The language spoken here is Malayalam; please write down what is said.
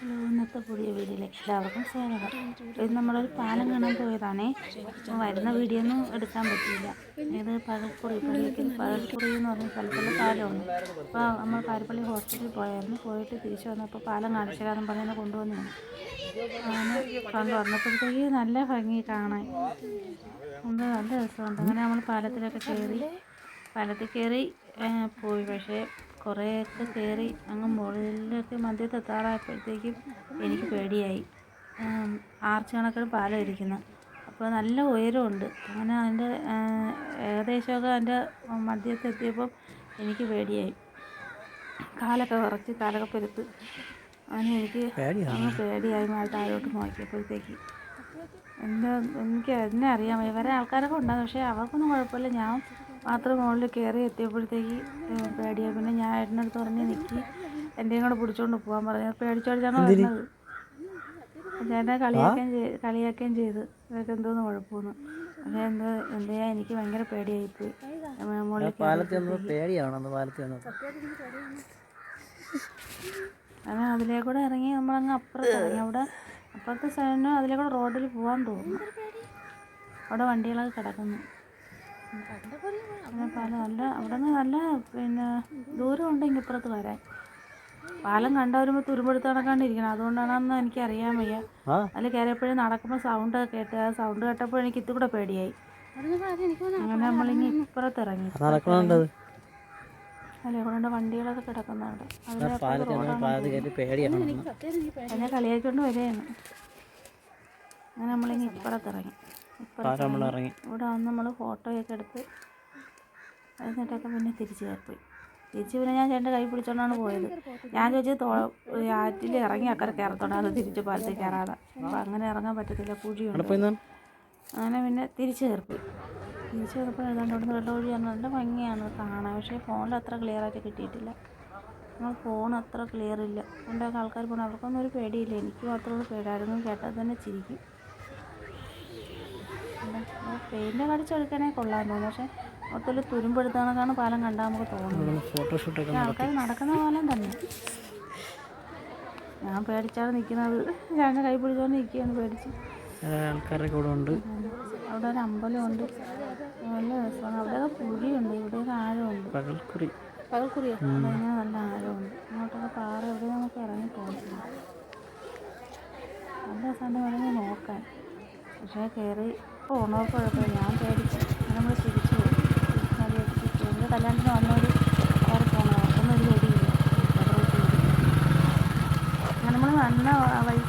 ഹലോ ഇന്നത്തെ പുതിയ വീഡിയോയിലേക്ക് എല്ലാവർക്കും സ്വാഗതം. ഇത് നമ്മളൊരു പാലം കാണാൻ പോയതാണേ. വരുന്ന വീഡിയോ ഒന്നും എടുക്കാൻ പറ്റിയില്ല. ഇത് പഴക്കുറി പള്ളിക്കൽ പഴക്കുറി എന്ന് പറഞ്ഞ സ്ഥലത്തുള്ള പാലമാണ്. അപ്പോൾ നമ്മൾ പാരപ്പള്ളി ഹോസ്പിറ്റലിൽ പോയായിരുന്നു. പോയിട്ട് തിരിച്ചു വന്നപ്പോൾ പാലം കാണിച്ചു തരാമെന്ന് പറഞ്ഞ് കൊണ്ടുവന്നതാണ് അങ്ങനെ കണ്ടു വന്നപ്പോഴത്തേക്ക് നല്ല ഭംഗി കാണാൻ. ഉണ്ട് നല്ല രസമുണ്ട്. അങ്ങനെ നമ്മൾ പാലത്തിലൊക്കെ കയറി പാലത്തിൽ കയറി പോയി. പക്ഷേ കുറേയൊക്കെ കയറി അങ്ങ് മുകളിലൊക്കെ മധ്യത്ത് എത്താറായപ്പോഴത്തേക്കും എനിക്ക് പേടിയായി. ആർച്ച് കണക്കിന് പാലം ഇരിക്കുന്നു. അപ്പോൾ നല്ല ഉയരമുണ്ട്. അങ്ങനെ അതിന്റെ ഏകദേശമൊക്കെ അതിന്റെ മധ്യത്ത് എത്തിയപ്പം എനിക്ക് പേടിയായി. കാലൊക്കെ വിറച്ച് കാലൊക്കെ പെരുത്ത്. അങ്ങനെ എനിക്ക് പേടിയായി മഴ താഴോട്ട് നോക്കിയപ്പോഴത്തേക്ക്. എന്താ എനിക്ക് എന്നെ അറിയാൻ വേറെ ആൾക്കാരൊക്കെ ഉണ്ടാകും പക്ഷേ അവർക്കൊന്നും കുഴപ്പമില്ല. ഞാൻ മാത്രം മുകളിൽ കയറി എത്തിയപ്പോഴത്തേക്ക് പേടിയായി. പിന്നെ ഞാൻ ഏട്ടനടുത്ത് പറഞ്ഞ് നിൽക്കി എന്റെയും കൂടെ പിടിച്ചോണ്ട് പോകാൻ പറഞ്ഞു. പേടിച്ചോടിച്ചാണ് വരുന്നത് ചേട്ടനെ കളിയാക്കുകയും ചെയ്ത് കളിയാക്കുകയും ചെയ്ത്. ഇതൊക്കെ എന്തോന്ന് കുഴപ്പമൊന്നും. പക്ഷേ എന്തോ എന്താ എനിക്ക് ഭയങ്കര പേടിയായിപ്പോയി. മുകളിൽ പേടിയാണെന്ന് പാലത്തിൽ അങ്ങനെ അതിലേ കൂടെ ഇറങ്ങി നമ്മളങ്ങ് അപ്പുറത്ത് ഇറങ്ങി. അവിടെ അപ്പുറത്തെ സൈഡിന് അതിലേ കൂടെ റോഡിൽ പോകാൻ തോന്നുന്നു. അവിടെ വണ്ടികളൊക്കെ കിടക്കുന്നു. അങ്ങനെ പാലം നല്ല അവിടെ നിന്ന് നല്ല പിന്നെ ദൂരം ഉണ്ട് ഇപ്പുറത്ത് വരാൻ. പാലം കണ്ട വരുമ്പോൾ തുരുമ്പെടുത്ത് നടക്കാണ്ടിരിക്കണം അതുകൊണ്ടാണെന്ന് എനിക്ക് അറിയാൻ വയ്യ. അല്ല അതിൽ കയറിയപ്പോഴും നടക്കുമ്പോൾ സൗണ്ട് കേട്ട് ആ സൗണ്ട് കേട്ടപ്പോൾ എനിക്ക് ഇത്തുകൂടെ പേടിയായി. അങ്ങനെ നമ്മളിങ്ങി ഇപ്പുറത്ത് ഇറങ്ങി അല്ലെ കൊണ്ട് വണ്ടികളൊക്കെ കിടക്കുന്നുണ്ട്. അതിലെ കളിയാക്കിക്കൊണ്ട് വരികയാണ്. അങ്ങനെ നമ്മളിങ്ങി ഇപ്പുറത്ത് ഇറങ്ങി നമ്മൾ ഇറങ്ങി. ഇവിടെ വന്ന് നമ്മൾ ഫോട്ടോയൊക്കെ എടുത്ത് എന്നിട്ടൊക്കെ പിന്നെ തിരിച്ചു കയറിപ്പോയി. തിരിച്ച് പിന്നെ ഞാൻ ചേട്ടന്റെ കൈ പിടിച്ചോണ്ടാണ് പോയത്. ഞാൻ ചോദിച്ചത് ആറ്റിൽ ഇറങ്ങി അക്കരെ കയറത്തോണ്ടാണ് തിരിച്ച് പാലത്തിൽ കയറാതെ. അപ്പോൾ അങ്ങനെ ഇറങ്ങാൻ പറ്റത്തില്ല കുഴിയുണ്ട്. അങ്ങനെ പിന്നെ തിരിച്ചു കയറിപ്പോയി. തിരിച്ച് കയറിപ്പോൾ ഏതാണ്ട് ഇവിടുന്ന് വെള്ളം ഒഴിയാണ് നല്ല ഭംഗിയാണ് കാണാൻ. പക്ഷേ ഫോണിൽ അത്ര ക്ലിയർ ആയിട്ട് കിട്ടിയിട്ടില്ല. നമ്മൾ ഫോൺ അത്ര ക്ലിയർ ഇല്ല. പണ്ടൊക്കെ ആൾക്കാർ പോകണം അവർക്കൊന്നും ഒരു പേടിയില്ല. എനിക്ക് മാത്രമുള്ള പേടായിരുന്നു. കേട്ടാൽ തന്നെ ചിരിക്കും. പെയിന്റ് കടിച്ചെടുക്കാനേ കൊള്ളാൻ തോന്നുന്നു പക്ഷേ മൊത്തത്തിൽ തുരുമ്പെടുത്താണക്കാണ് പാലം കണ്ടാൽ നമുക്ക് തോന്നുന്നു ഫോട്ടോഷൂട്ടൊക്കെ ആൾക്കാർ നടക്കുന്ന പാലം തന്നെ. ഞാൻ പേടിച്ചാണ് നിൽക്കുന്നത് ഞാൻ കൈ പിടിച്ചുകൊണ്ട് നിൽക്കുകയാണ് പേടിച്ച്. ആൾക്കാരൊക്കെ ഇവിടെ ഉണ്ട്. അവിടെ ഒരു അമ്പലമുണ്ട് നല്ല രസമാണ്. അവിടെയൊക്കെ പുഴിയുണ്ട് ഇവിടെയൊക്കെ ആഴമുണ്ട്. പകൽക്കുറി. പകൽക്കുറിയോ? അവിടെ നല്ല ആഴമുണ്ട്. അങ്ങോട്ടൊക്കെ പാറ എവിടെ നമുക്ക് ഇറങ്ങി പോകത്തില്ല നല്ല രസമുണ്ട്. വേണമെങ്കിൽ നോക്കാൻ പക്ഷേ കയറി പോണവർക്ക് കുഴപ്പമില്ല ഞാൻ പേടിച്ചു നമ്മൾ ചിരിച്ചു പോകും എന്റെ കല്യാണത്തിന് വന്നവർ അവർ പോകണം അവർക്കൊന്നും ഒരു പേടിയില്ല. നമ്മൾ വന്ന വഴിക്ക്